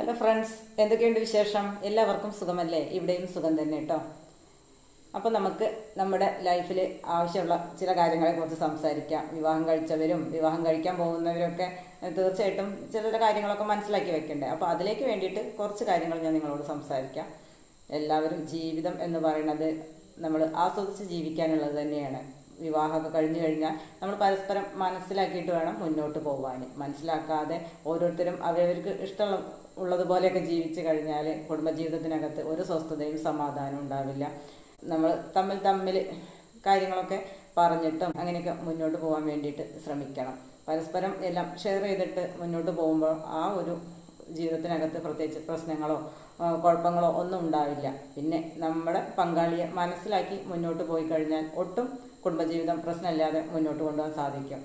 Hello friends എന്തൊക്കെയുണ്ട് വിശേഷം? എല്ലാവർക്കും സുഖമല്ലേ? ഇവിടെയും സുഖം തന്നെ കേട്ടോ അപ്പോൾ നമുക്ക് നമ്മുടെ ലൈഫിൽ ആവശ്യമുള്ള ചില കാര്യങ്ങളെക്കുറിച്ച് സംസാരിക്കാം. വിവാഹം കഴിച്ചവരും വിവാഹം കഴിക്കാൻ പോകുന്നവരൊക്കെ തീർച്ചയായിട്ടും തീർച്ചയായിട്ടും ചില കാര്യങ്ങളൊക്കെ മനസ്സിലാക്കി വെക്കണ്ടേ. അപ്പോൾ അതിലേക്ക് വേണ്ടിയിട്ട് കുറച്ച് കാര്യങ്ങൾ ഞാൻ നിങ്ങളോട് സംസാരിക്കാം. എല്ലാവരും ജീവിതം എന്ന് പറയുന്നത് നമ്മൾ ആസ്വദിച്ച് ജീവിക്കാനുള്ളത് തന്നെയാണ്. വിവാഹമൊക്കെ കഴിഞ്ഞു കഴിഞ്ഞാൽ നമ്മൾ പരസ്പരം മനസ്സിലാക്കിയിട്ട് വേണം മുന്നോട്ട് പോകാൻ മനസ്സിലാക്കാതെ ഓരോരുത്തരും അവരവർക്ക് ഇഷ്ടമുള്ള ഉള്ളതുപോലെയൊക്കെ ജീവിച്ചു കഴിഞ്ഞാൽ കുടുംബജീവിതത്തിനകത്ത് ഒരു സ്വസ്ഥതയും സമാധാനവും ഉണ്ടാവില്ല. നമ്മൾ തമ്മിൽ തമ്മിൽ കാര്യങ്ങളൊക്കെ പറഞ്ഞിട്ടും അങ്ങനെയൊക്കെ മുന്നോട്ട് പോകാൻ വേണ്ടിയിട്ട് ശ്രമിക്കണം. പരസ്പരം എല്ലാം ഷെയർ ചെയ്തിട്ട് മുന്നോട്ട് പോകുമ്പോൾ ആ ഒരു ജീവിതത്തിനകത്ത് പ്രത്യേകിച്ച് പ്രശ്നങ്ങളോ കുഴപ്പങ്ങളോ ഒന്നും ഉണ്ടാവില്ല. പിന്നെ നമ്മുടെ പങ്കാളിയെ മനസ്സിലാക്കി മുന്നോട്ട് പോയി കഴിഞ്ഞാൽ ഒട്ടും കുടുംബജീവിതം പ്രശ്നമില്ലാതെ മുന്നോട്ട് കൊണ്ടുപോകാൻ സാധിക്കും.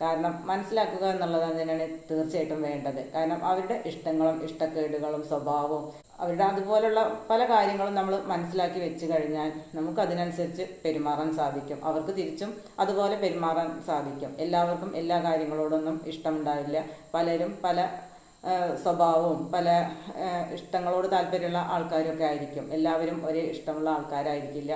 കാരണം മനസ്സിലാക്കുക എന്നുള്ളത് തന്നെയാണ് തീർച്ചയായിട്ടും വേണ്ടത്. കാരണം അവരുടെ ഇഷ്ടങ്ങളും ഇഷ്ടക്കേടുകളും സ്വഭാവവും അവരുടെ അതുപോലുള്ള പല കാര്യങ്ങളും നമ്മൾ മനസ്സിലാക്കി വെച്ച് കഴിഞ്ഞാൽ നമുക്ക് അതിനനുസരിച്ച് പെരുമാറാൻ സാധിക്കും. അവർക്ക് തിരിച്ചും അതുപോലെ പെരുമാറാൻ സാധിക്കും. എല്ലാവർക്കും എല്ലാ കാര്യങ്ങളോടൊന്നും ഇഷ്ടമുണ്ടാവില്ല. പലരും പല സ്വഭാവവും പല ഇഷ്ടങ്ങളോട് താല്പര്യമുള്ള ആൾക്കാരൊക്കെ ആയിരിക്കും. എല്ലാവരും ഒരേ ഇഷ്ടമുള്ള ആൾക്കാരായിരിക്കില്ല.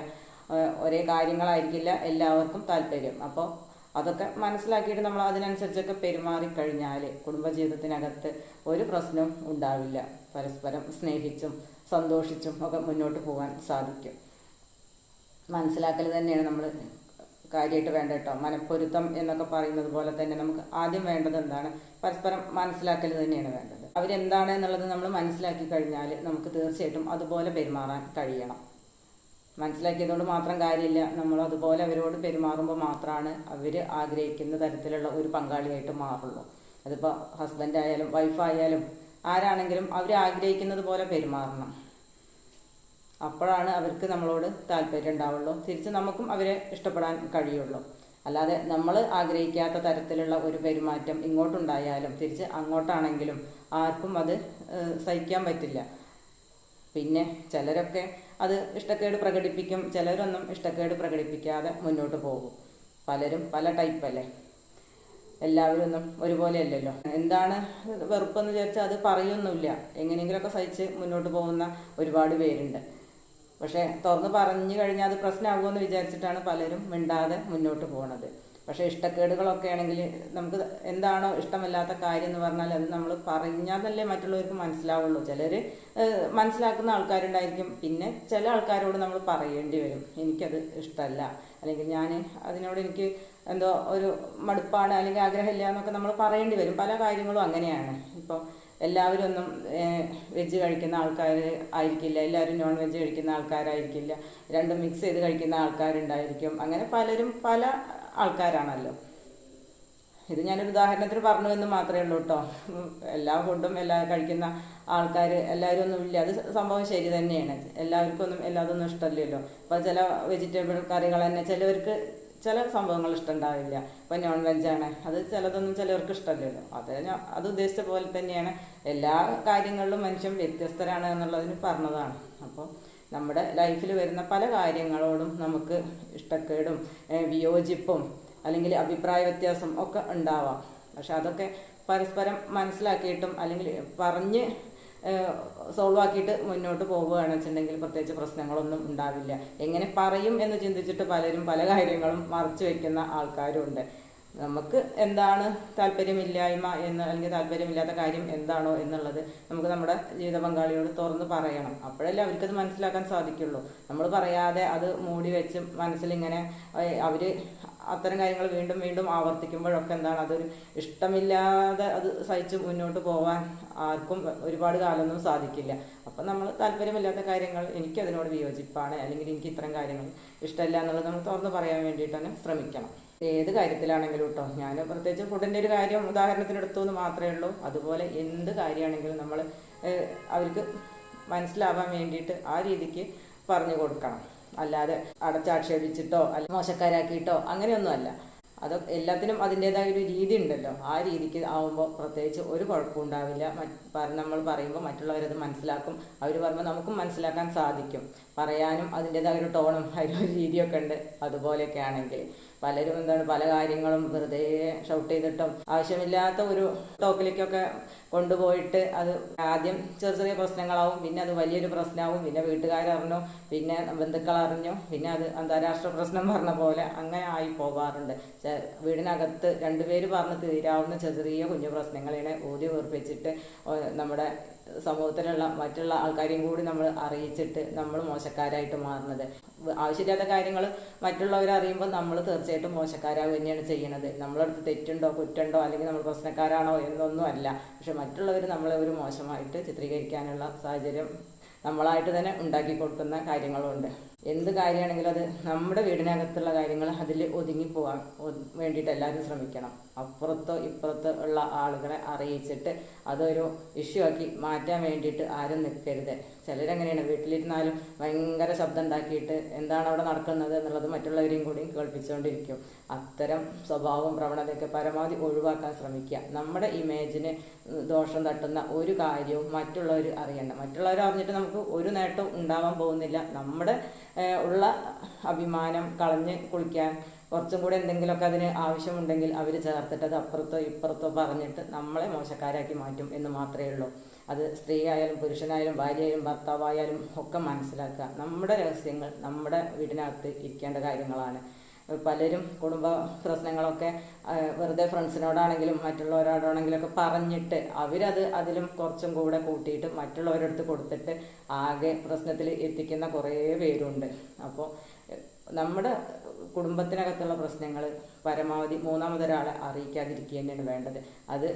ഒരേ കാര്യങ്ങളായിരിക്കില്ല എല്ലാവർക്കും താല്പര്യം. അപ്പോൾ അതൊക്കെ മനസ്സിലാക്കിയിട്ട് നമ്മൾ അതിനനുസരിച്ചൊക്കെ പെരുമാറിക്കഴിഞ്ഞാൽ കുടുംബജീവിതത്തിനകത്ത് ഒരു പ്രശ്നവും ഉണ്ടാവില്ല. പരസ്പരം സ്നേഹിച്ചും സന്തോഷിച്ചും ഒക്കെ മുന്നോട്ട് പോകാൻ സാധിക്കും. മനസ്സിലാക്കൽ തന്നെയാണ് നമ്മൾ കാര്യമായിട്ട് വേണ്ട കേട്ടോ. മനപ്പൊരുത്തം എന്നൊക്കെ പറയുന്നത് പോലെ തന്നെ നമുക്ക് ആദ്യം വേണ്ടത് എന്താണ്? പരസ്പരം മനസ്സിലാക്കൽ തന്നെയാണ് വേണ്ടത്. അവരെന്താണ് എന്നുള്ളത് നമ്മൾ മനസ്സിലാക്കി കഴിഞ്ഞാൽ നമുക്ക് തീർച്ചയായിട്ടും അതുപോലെ പെരുമാറാൻ കഴിയണം. മനസ്സിലാക്കിയതുകൊണ്ട് മാത്രം കാര്യമില്ല. നമ്മൾ അതുപോലെ അവരോട് പെരുമാറുമ്പോൾ മാത്രമാണ് അവർ ആഗ്രഹിക്കുന്ന തരത്തിലുള്ള ഒരു പങ്കാളിയായിട്ട് മാറുള്ളൂ. അതിപ്പോൾ ഹസ്ബൻഡ് ആയാലും വൈഫായാലും ആരാണെങ്കിലും അവർ ആഗ്രഹിക്കുന്നത് പോലെ പെരുമാറണം. അപ്പോഴാണ് അവർക്ക് നമ്മളോട് താല്പര്യം ഉണ്ടാവുള്ളൂ. തിരിച്ച് നമുക്കും അവരെ ഇഷ്ടപ്പെടാൻ കഴിയുള്ളൂ. അല്ലാതെ നമ്മൾ ആഗ്രഹിക്കാത്ത തരത്തിലുള്ള ഒരു പെരുമാറ്റം ഇങ്ങോട്ടുണ്ടായാലും തിരിച്ച് അങ്ങോട്ടാണെങ്കിലും ആർക്കും അത് സഹിക്കാൻ പറ്റില്ല. പിന്നെ ചിലരൊക്കെ അത് ഇഷ്ടക്കേട് പ്രകടിപ്പിക്കും. ചിലരൊന്നും ഇഷ്ടക്കേട് പ്രകടിപ്പിക്കാതെ മുന്നോട്ട് പോകും. പലരും പല ടൈപ്പല്ലേ എല്ലാവരും ഒന്നും ഒരുപോലെ അല്ലല്ലോ. എന്താണ് വെറുപ്പെന്ന് വിചാരിച്ചാൽ അത് പറയൊന്നുമില്ല. എങ്ങനെയെങ്കിലുമൊക്കെ സഹിച്ച് മുന്നോട്ട് പോകുന്ന ഒരുപാട് പേരുണ്ട്. പക്ഷേ തുറന്ന് പറഞ്ഞു കഴിഞ്ഞാൽ അത് പ്രശ്നമാകുമെന്ന് വിചാരിച്ചിട്ടാണ് പലരും മിണ്ടാതെ മുന്നോട്ട് പോകുന്നത് പക്ഷേ ഇഷ്ടക്കേടുകളൊക്കെ ആണെങ്കിൽ നമുക്ക് എന്താണോ ഇഷ്ടമല്ലാത്ത കാര്യം എന്ന് പറഞ്ഞാൽ അത് നമ്മൾ പറഞ്ഞാലല്ലേ മറ്റുള്ളവർക്ക് മനസ്സിലാവുള്ളൂ. ചിലർ മനസ്സിലാക്കുന്ന ആൾക്കാരുണ്ടായിരിക്കും. പിന്നെ ചില ആൾക്കാരോട് നമ്മൾ പറയേണ്ടി വരും. എനിക്കത് ഇഷ്ടമല്ല അല്ലെങ്കിൽ ഞാൻ അതിനോട് എനിക്ക് എന്തോ ഒരു മടുപ്പാണ് അല്ലെങ്കിൽ ആഗ്രഹമില്ല എന്നൊക്കെ നമ്മൾ പറയേണ്ടി വരും. പല കാര്യങ്ങളും അങ്ങനെയാണ്. ഇപ്പോൾ എല്ലാവരും ഒന്നും വെജ് കഴിക്കുന്ന ആൾക്കാർ ആയിരിക്കില്ല. എല്ലാവരും നോൺ വെജ് കഴിക്കുന്ന ആൾക്കാരായിരിക്കില്ല. രണ്ടും മിക്സ് ചെയ്ത് കഴിക്കുന്ന ആൾക്കാരുണ്ടായിരിക്കും. അങ്ങനെ പലരും പല ആൾക്കാരാണല്ലോ. ഇത് ഞാനൊരു ഉദാഹരണത്തിന് പറഞ്ഞു എന്ന് മാത്രമേ ഉള്ളൂ കേട്ടോ. എല്ലാ ഫുഡും എല്ലാ കഴിക്കുന്ന ആൾക്കാർ എല്ലാവരും ഒന്നും ഇല്ല. അത് സംഭവം ശരി തന്നെയാണ്. എല്ലാവർക്കും ഒന്നും എല്ലാതൊന്നും ഇഷ്ടമല്ലല്ലോ. അപ്പോൾ ചില വെജിറ്റബിൾ കറികൾ തന്നെ ചിലവർക്ക് ചില സംഭവങ്ങൾ ഇഷ്ടമുണ്ടാവില്ല. ഇപ്പം നോൺ വെജാണ് അത് ചിലതൊന്നും ചിലവർക്ക് ഇഷ്ടമല്ലല്ലോ. അത് അത് ഉദ്ദേശിച്ച പോലെ തന്നെയാണ്. എല്ലാ കാര്യങ്ങളിലും മനുഷ്യൻ വ്യത്യസ്തരാണ് എന്നുള്ളതിന് പറഞ്ഞതാണ്. അപ്പോൾ നമ്മുടെ ലൈഫിൽ വരുന്ന പല കാര്യങ്ങളോടും നമുക്ക് ഇഷ്ടക്കേടും വിയോജിപ്പും അല്ലെങ്കിൽ അഭിപ്രായ വ്യത്യാസം ഒക്കെ ഉണ്ടാവാം. പക്ഷെ അതൊക്കെ പരസ്പരം മനസ്സിലാക്കിയിട്ടും അല്ലെങ്കിൽ പറഞ്ഞ് സോൾവ് ആക്കിയിട്ട് മുന്നോട്ട് പോവുകയാണെന്ന് വെച്ചിട്ടുണ്ടെങ്കിൽ പ്രത്യേകിച്ച് പ്രശ്നങ്ങളൊന്നും ഉണ്ടാവില്ല. എങ്ങനെ പറയും എന്ന് ചിന്തിച്ചിട്ട് പലരും പല കാര്യങ്ങളും മറച്ചു വെക്കുന്ന ആൾക്കാരും ഉണ്ട് നമുക്ക് എന്താണ് താല്പര്യമില്ലായ്മ എന്ന് അല്ലെങ്കിൽ താല്പര്യമില്ലാത്ത കാര്യം എന്താണോ എന്നുള്ളത് നമുക്ക് നമ്മുടെ ജീവിത പങ്കാളിയോട് തുറന്ന് പറയണം. അപ്പോഴല്ലേ അവർക്കത് മനസ്സിലാക്കാൻ സാധിക്കുള്ളൂ. നമ്മൾ പറയാതെ അത് മൂടി വെച്ച് മനസ്സിലിങ്ങനെ അവർ അത്തരം കാര്യങ്ങൾ വീണ്ടും വീണ്ടും ആവർത്തിക്കുമ്പോഴൊക്കെ എന്താണ് അതൊരു ഇഷ്ടമില്ലാതെ അത് സഹിച്ച് മുന്നോട്ട് പോകാൻ ആർക്കും ഒരുപാട് കാലമൊന്നും സാധിക്കില്ല. അപ്പം നമ്മൾ താല്പര്യമില്ലാത്ത കാര്യങ്ങൾ എനിക്കതിനോട് വിയോജിപ്പാണ്. അല്ലെങ്കിൽ എനിക്ക് ഇത്തരം കാര്യങ്ങൾ ഇഷ്ടമല്ല എന്നുള്ളത് നമ്മൾ തുറന്ന് പറയാൻ വേണ്ടിയിട്ട് തന്നെ ശ്രമിക്കണം. ഏത് കാര്യത്തിലാണെങ്കിലും കേട്ടോ ഞാൻ പ്രത്യേകിച്ച് ഫുഡിന്റെ ഒരു കാര്യം ഉദാഹരണത്തിന് എടുത്തു എന്ന് മാത്രമേ ഉള്ളൂ. അതുപോലെ എന്ത് കാര്യമാണെങ്കിലും നമ്മൾ അവർക്ക് മനസ്സിലാവാൻ വേണ്ടിയിട്ട് ആ രീതിക്ക് പറഞ്ഞു കൊടുക്കണം. അല്ലാതെ അടച്ചാക്ഷേപിച്ചിട്ടോ അല്ല മോശക്കാരാക്കിയിട്ടോ അങ്ങനെയൊന്നുമല്ല. അത് എല്ലാത്തിനും അതിന്റെതായ ഒരു രീതി ഉണ്ടല്ലോ. ആ രീതിക്ക് ആവുമ്പോൾ പ്രത്യേകിച്ച് ഒരു കുഴപ്പവും ഉണ്ടാവില്ല. നമ്മൾ പറയുമ്പോൾ മറ്റുള്ളവരത് മനസ്സിലാക്കും. അവർ പറയുമ്പോൾ നമുക്കും മനസ്സിലാക്കാൻ സാധിക്കും. പറയാനും അതിന്റെതായ ഒരു ടോണും ഒരു രീതിയൊക്കെ ഉണ്ട്. അതുപോലെയൊക്കെ ആണെങ്കിൽ. പലരും എന്താണ് പല കാര്യങ്ങളും വെറുതെ ഷൗട്ട് ചെയ്തിട്ടും ആവശ്യമില്ലാത്ത ഒരു ടോക്കിലേക്കൊക്കെ കൊണ്ടുപോയിട്ട് അത് ആദ്യം ചെറിയ ചെറിയ പ്രശ്നങ്ങളാവും പിന്നെ അത് വലിയൊരു പ്രശ്നമാവും പിന്നെ വീട്ടുകാരറിഞ്ഞു പിന്നെ ബന്ധുക്കൾ അറിഞ്ഞു പിന്നെ അത് അന്താരാഷ്ട്ര പ്രശ്നം പറഞ്ഞ പോലെ അങ്ങനെ ആയി പോകാറുണ്ട്. വീടിനകത്ത് രണ്ടുപേര് പറഞ്ഞ് തീരാവുന്ന ചെറിയ കുഞ്ഞു പ്രശ്നങ്ങളെ ഊതി വീർപ്പിച്ചിട്ട് നമ്മുടെ സമൂഹത്തിലുള്ള മറ്റുള്ള ആൾക്കാരെയും കൂടി നമ്മൾ അറിയിച്ചിട്ട് നമ്മൾ മോശക്കാരായിട്ട് മാറുന്നത്. ആവശ്യമില്ലാത്ത കാര്യങ്ങൾ മറ്റുള്ളവർ അറിയുമ്പോൾ നമ്മൾ തീർച്ചയായിട്ടും മോശക്കാരാവുക തന്നെയാണ് ചെയ്യുന്നത്. നമ്മളടുത്ത് തെറ്റുണ്ടോ കുറ്റുണ്ടോ അല്ലെങ്കിൽ നമ്മൾ പ്രശ്നക്കാരാണോ എന്നൊന്നും അല്ല. പക്ഷെ മറ്റുള്ളവർ നമ്മളെ ഒരു മോശമായിട്ട് ചിത്രീകരിക്കാനുള്ള സാഹചര്യം നമ്മളായിട്ട് തന്നെ ഉണ്ടാക്കി കൊടുക്കുന്ന കാര്യങ്ങളുണ്ട്. എന്ത് കാര്യമാണെങ്കിലും അത് നമ്മുടെ വീടിനകത്തുള്ള കാര്യങ്ങൾ അതിൽ ഒതുങ്ങി പോകാൻ വേണ്ടിയിട്ട് എല്ലാവരും ശ്രമിക്കണം. അപ്പുറത്തോ ഇപ്പുറത്തോ ഉള്ള ആളുകളെ അറിയിച്ചിട്ട് അതൊരു ഇഷ്യൂ ആക്കി മാറ്റാൻ വേണ്ടിയിട്ട് ആരും നിൽക്കരുത്. ചിലരങ്ങനെയാണ് വീട്ടിലിരുന്നാലും ഭയങ്കര ശബ്ദം ഉണ്ടാക്കിയിട്ട് എന്താണ് അവിടെ നടക്കുന്നത് എന്നുള്ളത് മറ്റുള്ളവരെയും കൂടി കേൾപ്പിച്ചുകൊണ്ടിരിക്കും. അത്തരം സ്വഭാവവും പ്രവണതയൊക്കെ പരമാവധി ഒഴിവാക്കാൻ ശ്രമിക്കുക. നമ്മുടെ ഇമേജിന് ദോഷം തട്ടുന്ന ഒരു കാര്യവും മറ്റുള്ളവർ അറിയണ്ട. മറ്റുള്ളവർ അറിഞ്ഞിട്ട് നമുക്ക് ഒരു നേട്ടവും ഉണ്ടാവാൻ പോകുന്നില്ല. നമ്മുടെ ഉള്ള അഭിമാനം കളഞ്ഞ് കുളിക്കാൻ. കുറച്ചും കൂടെ എന്തെങ്കിലുമൊക്കെ അതിന് ആവശ്യമുണ്ടെങ്കിൽ അവർ ചേർത്തിട്ട് അത് അപ്പുറത്തോ ഇപ്പുറത്തോ പറഞ്ഞിട്ട് നമ്മളെ മോശക്കാരാക്കി മാറ്റും എന്ന് മാത്രമേ ഉള്ളൂ. അത് സ്ത്രീ ആയാലും പുരുഷനായാലും ഭാര്യയായാലും ഭർത്താവായാലും ഒക്കെ മനസ്സിലാക്കുക. നമ്മുടെ രഹസ്യങ്ങൾ നമ്മുടെ വീടിനകത്ത് ഇരിക്കേണ്ട കാര്യങ്ങളാണ്. പലരും കുടുംബ പ്രശ്നങ്ങളൊക്കെ വെറുതെ ഫ്രണ്ട്സിനോടാണെങ്കിലും മറ്റുള്ളവരോടാണെങ്കിലും ഒക്കെ പറഞ്ഞിട്ട് അവരത് അതിലും കുറച്ചും കൂടെ കൂട്ടിയിട്ട് മറ്റുള്ളവരടുത്ത് കൊടുത്തിട്ട് ആകെ പ്രശ്നത്തിൽ എത്തിക്കുന്ന കുറേ പേരുണ്ട്. അപ്പോൾ നമ്മുടെ കുടുംബത്തിനകത്തുള്ള പ്രശ്നങ്ങൾ പരമാവധി മൂന്നാമതൊരാളെ അറിയിക്കാതിരിക്കുക തന്നെയാണ് വേണ്ടത്. അത്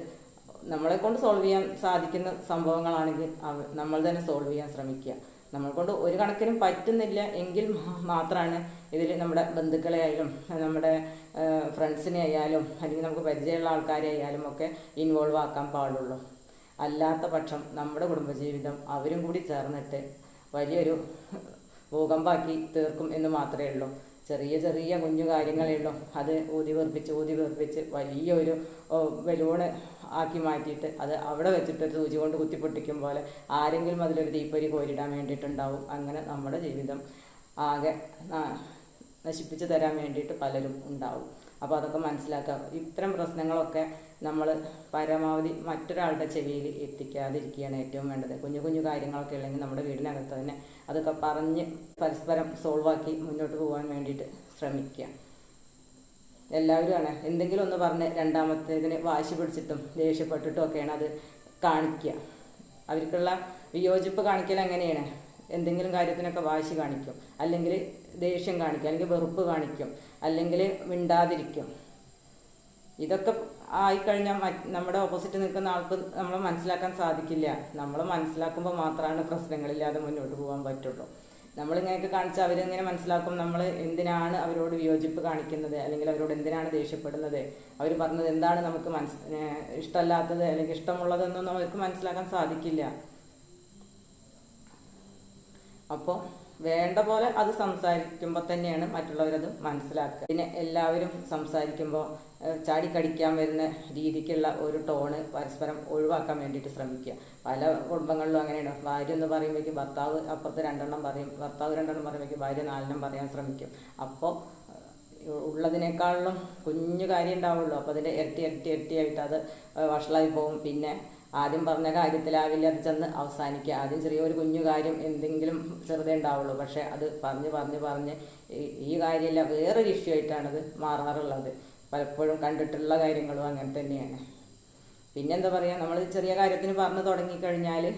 നമ്മളെ കൊണ്ട് സോൾവ് ചെയ്യാൻ സാധിക്കുന്ന സംഭവങ്ങളാണെങ്കിൽ നമ്മൾ തന്നെ സോൾവ് ചെയ്യാൻ ശ്രമിക്കുക. നമ്മൾ കൊണ്ട് ഒരു കണക്കിനും പറ്റുന്നില്ല എങ്കിൽ മാത്രമാണ് ഇതിൽ നമ്മുടെ ബന്ധുക്കളെ ആയാലും നമ്മുടെ ഫ്രണ്ട്സിനെ ആയാലും അല്ലെങ്കിൽ നമുക്ക് പരിചയമുള്ള ആൾക്കാരെ ആയാലും ഒക്കെ ഇൻവോൾവ് ആക്കാൻ പാടുള്ളൂ. അല്ലാത്ത പക്ഷം നമ്മുടെ കുടുംബജീവിതം അവരും കൂടി ചേർന്നിട്ട് വലിയൊരു ഭൂകമ്പാക്കി തീർക്കും എന്ന് മാത്രമേ ഉള്ളൂ. ചെറിയ ചെറിയ കുഞ്ഞു കാര്യങ്ങളേ ഉള്ളൂ. അത് ഊതി വീർപ്പിച്ച് ഊതി വീർപ്പിച്ച് വലിയൊരു ബലൂണ് ആക്കി മാറ്റിയിട്ട് അത് അവിടെ വെച്ചിട്ട് ഒരു സൂചി കൊണ്ട് കുത്തിപ്പൊട്ടിക്കും പോലെ ആരെങ്കിലും അതിലൊരു തീപ്പൊരി കോരിടാൻ വേണ്ടിയിട്ടുണ്ടാവും. അങ്ങനെ നമ്മുടെ ജീവിതം ആകെ നശിപ്പിച്ചു തരാൻ വേണ്ടിയിട്ട് പലരും ഉണ്ടാവും. അപ്പോൾ അതൊക്കെ മനസ്സിലാക്കുക. ഇത്തരം പ്രശ്നങ്ങളൊക്കെ നമ്മൾ പരമാവധി മറ്റൊരാളുടെ ചെവിയിൽ എത്തിക്കാതിരിക്കുകയാണ് ഏറ്റവും വേണ്ടത്. കുഞ്ഞു കുഞ്ഞു കാര്യങ്ങളൊക്കെ ഉണ്ടെങ്കിൽ നമ്മുടെ വീടിനകത്ത് തന്നെ അതൊക്കെ പറഞ്ഞ് പരസ്പരം സോൾവാക്കി മുന്നോട്ട് പോകാൻ വേണ്ടിയിട്ട് ശ്രമിക്കുക. എല്ലാവരും ആണ്. എന്തെങ്കിലും ഒന്ന് പറഞ്ഞ് രണ്ടാമത്തേതിന് വാശി പിടിച്ചിട്ടും ദേഷ്യപ്പെട്ടിട്ടും ഒക്കെയാണ് അത് കാണിക്കുക. അവർക്കുള്ള വിയോജിപ്പ് കാണിക്കൽ അങ്ങനെയാണ് എന്തെങ്കിലും കാര്യത്തിനൊക്കെ വാശി കാണിക്കും. അല്ലെങ്കിൽ ദേഷ്യം കാണിക്കും. അല്ലെങ്കിൽ വെറുപ്പ് കാണിക്കും. അല്ലെങ്കിൽ മിണ്ടാതിരിക്കും. ഇതൊക്കെ ആയിക്കഴിഞ്ഞാൽ നമ്മുടെ ഓപ്പോസിറ്റ് നിൽക്കുന്ന ആൾക്ക് നമ്മൾ മനസ്സിലാക്കാൻ സാധിക്കില്ല. നമ്മൾ മനസ്സിലാക്കുമ്പോൾ മാത്രമാണ് പ്രശ്നങ്ങളില്ലാതെ മുന്നോട്ട് പോകാൻ പറ്റുള്ളൂ. നമ്മളിങ്ങനെയൊക്കെ കാണിച്ചാൽ അവരിങ്ങനെ മനസ്സിലാക്കും? നമ്മൾ എന്തിനാണ് അവരോട് വിയോജിപ്പ് കാണിക്കുന്നത്? അല്ലെങ്കിൽ അവരോട് എന്തിനാണ് ദേഷ്യപ്പെടുന്നത്? അവർ പറഞ്ഞത് എന്താണ് നമുക്ക് മനസ് ഇഷ്ടമല്ലാത്തത് അല്ലെങ്കിൽ ഇഷ്ടമുള്ളതെന്നൊന്നും അവർക്ക് മനസ്സിലാക്കാൻ സാധിക്കില്ല. അപ്പോൾ വേണ്ട പോലെ അത് സംസാരിക്കുമ്പോൾ തന്നെയാണ് മറ്റുള്ളവരത് മനസ്സിലാക്കുക. പിന്നെ എല്ലാവരും സംസാരിക്കുമ്പോൾ ചാടിക്കടിക്കാൻ വരുന്ന രീതിക്കുള്ള ഒരു ടോണ് പരസ്പരം ഒഴിവാക്കാൻ വേണ്ടിയിട്ട് ശ്രമിക്കുക. പല കുടുംബങ്ങളിലും അങ്ങനെയാണ്. ഭാര്യ എന്ന് പറയുമ്പോഴേക്ക് ഭർത്താവ് അപ്പുറത്ത് രണ്ടെണ്ണം പറയും ഭർത്താവ് രണ്ടെണ്ണം പറയുമ്പോഴേക്ക് ഭാര്യ നാലെണ്ണം പറയാൻ ശ്രമിക്കും. അപ്പോൾ ഉള്ളതിനേക്കാളും കുഞ്ഞു കാര്യം ഉണ്ടാവുള്ളൂ. അപ്പോൾ അതിന്റെ ഇരട്ടി ഇരട്ടി ഇരട്ടിയായിട്ട് അത് വഷളായി പോകും പിന്നെ ആദ്യം പറഞ്ഞ കാര്യത്തിലാവില്ല അത് ചെന്ന് അവസാനിക്കുക. ആദ്യം ചെറിയൊരു കുഞ്ഞു കാര്യം എന്തെങ്കിലും ചെറുതേ ഉണ്ടാവുള്ളൂ. പക്ഷേ അത് പറഞ്ഞ് പറഞ്ഞ് പറഞ്ഞ് ഈ- കാര്യമല്ല വേറൊരു ഇഷ്യൂ ആയിട്ടാണത് മാറാറുള്ളത്. പലപ്പോഴും കണ്ടിട്ടുള്ള കാര്യങ്ങളും അങ്ങനെ തന്നെയാണ്. പിന്നെന്താ പറയുക നമ്മൾ ചെറിയ കാര്യത്തിന് പറഞ്ഞു തുടങ്ങിക്കഴിഞ്ഞാൽ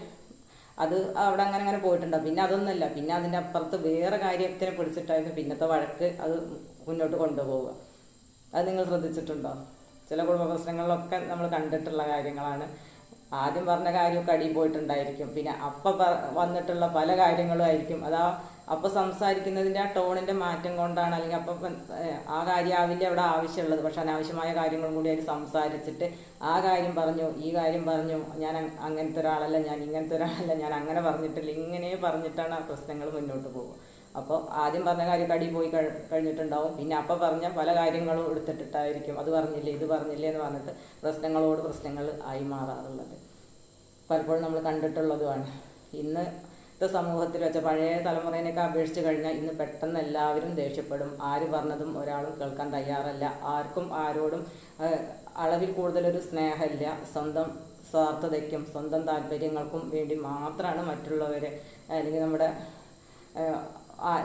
അത് അവിടെ അങ്ങനെ അങ്ങനെ പോയിട്ടുണ്ടാവും പിന്നെ അതൊന്നുമല്ല. പിന്നെ അതിന്റെ അപ്പുറത്ത് വേറെ കാര്യത്തിനെ പിടിച്ചിട്ടായിരുന്നു പിന്നത്തെ വഴക്ക് അത് മുന്നോട്ട് കൊണ്ടുപോവുക. അത് നിങ്ങൾ ശ്രദ്ധിച്ചിട്ടുണ്ടോ? ചില കുടുംബ പ്രശ്നങ്ങളിലൊക്കെ നമ്മൾ കണ്ടിട്ടുള്ള കാര്യങ്ങളാണ്. ആദ്യം പറഞ്ഞ കാര്യമൊക്കെ അടിയിൽ പോയിട്ടുണ്ടായിരിക്കും. പിന്നെ അപ്പം വന്നിട്ടുള്ള പല കാര്യങ്ങളും ആയിരിക്കും. അതാ അപ്പം സംസാരിക്കുന്നതിന്റെ ആ ടോണിന്റെ മാറ്റം കൊണ്ടാണ് അല്ലെങ്കിൽ അപ്പം ആ കാര്യം ആവില്ല അവിടെ ആവശ്യമുള്ളത്. പക്ഷെ അനാവശ്യമായ കാര്യങ്ങളും കൂടി അവർ സംസാരിച്ചിട്ട് ആ കാര്യം പറഞ്ഞു ഈ കാര്യം പറഞ്ഞു ഞാൻ അങ് അങ്ങനത്തെ ഒരാളല്ല ഞാൻ ഇങ്ങനത്തെ ഒരാളല്ല ഞാൻ അങ്ങനെ പറഞ്ഞിട്ടില്ല ഇങ്ങനെ പറഞ്ഞിട്ടാണ് ആ പ്രശ്നങ്ങൾ മുന്നോട്ട് പോകുക അപ്പോൾ ആദ്യം പറഞ്ഞ കാര്യം കടി പോയി കഴി- കഴിഞ്ഞിട്ടുണ്ടാവും. പിന്നെ അപ്പം പറഞ്ഞ പല കാര്യങ്ങളും എടുത്തിട്ടിട്ടായിരിക്കും. അത് പറഞ്ഞില്ലേ ഇത് പറഞ്ഞില്ലേ എന്ന് പറഞ്ഞിട്ട് പ്രശ്നങ്ങളോട് പ്രശ്നങ്ങൾ ആയി മാറാറുള്ളത്. പലപ്പോഴും നമ്മൾ കണ്ടിട്ടുള്ളതുമാണ്. ഇന്ന് ഇന്നത്തെ സമൂഹത്തിൽ വെച്ച പഴയ തലമുറയിനൊക്കെ അപേക്ഷിച്ച് കഴിഞ്ഞാൽ ഇന്ന് പെട്ടെന്ന് എല്ലാവരും ദേഷ്യപ്പെടും. ആര് പറഞ്ഞതും ഒരാളും കേൾക്കാൻ തയ്യാറല്ല. ആർക്കും ആരോടും അളവിൽ കൂടുതലൊരു സ്നേഹമില്ല. സ്വന്തം സ്വാർത്ഥതയ്ക്കും സ്വന്തം താല്പര്യങ്ങൾക്കും വേണ്ടി മാത്രമാണ് മറ്റുള്ളവരെ അല്ലെങ്കിൽ നമ്മുടെ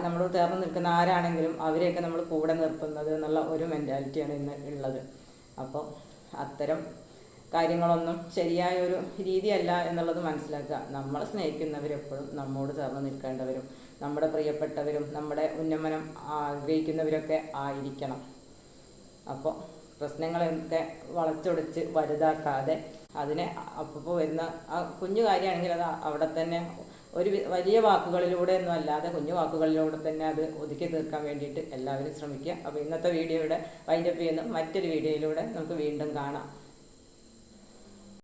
നമ്മളോട് ചേർന്ന് നിൽക്കുന്ന ആരാണെങ്കിലും അവരെയൊക്കെ നമ്മൾ കൂടെ നിർത്തുന്നത് എന്നുള്ള ഒരു മെന്റാലിറ്റിയാണ് ഇന്ന് ഉള്ളത്. അപ്പോൾ അത്തരം കാര്യങ്ങളൊന്നും ശരിയായ ഒരു രീതിയല്ല എന്നുള്ളത് മനസ്സിലാക്കുക. നമ്മളെ സ്നേഹിക്കുന്നവരെപ്പോഴും നമ്മോട് ചേർന്ന് നിൽക്കേണ്ടവരും നമ്മുടെ പ്രിയപ്പെട്ടവരും നമ്മുടെ ഉന്നമനം ആഗ്രഹിക്കുന്നവരൊക്കെ ആയിരിക്കണം. അപ്പോൾ പ്രശ്നങ്ങളൊക്കെ വളച്ചൊടിച്ച് വലുതാക്കാതെ അതിനെ അപ്പോൾ വരുന്ന ആ കുഞ്ഞു കാര്യമാണെങ്കിൽ അത് അവിടെ തന്നെ ഒരു വലിയ വാക്കുകളിലൂടെ ഒന്നും അല്ലാതെ കുഞ്ഞു വാക്കുകളിലൂടെ തന്നെ അത് ഒതുക്കി തീർക്കാൻ വേണ്ടിയിട്ട് എല്ലാവരും ശ്രമിക്കുക. അപ്പോൾ ഇന്നത്തെ വീഡിയോയുടെ വൈൻഡപ്പ് ചെയ്യുന്ന മറ്റൊരു വീഡിയോയിലൂടെ നമുക്ക് വീണ്ടും കാണാം.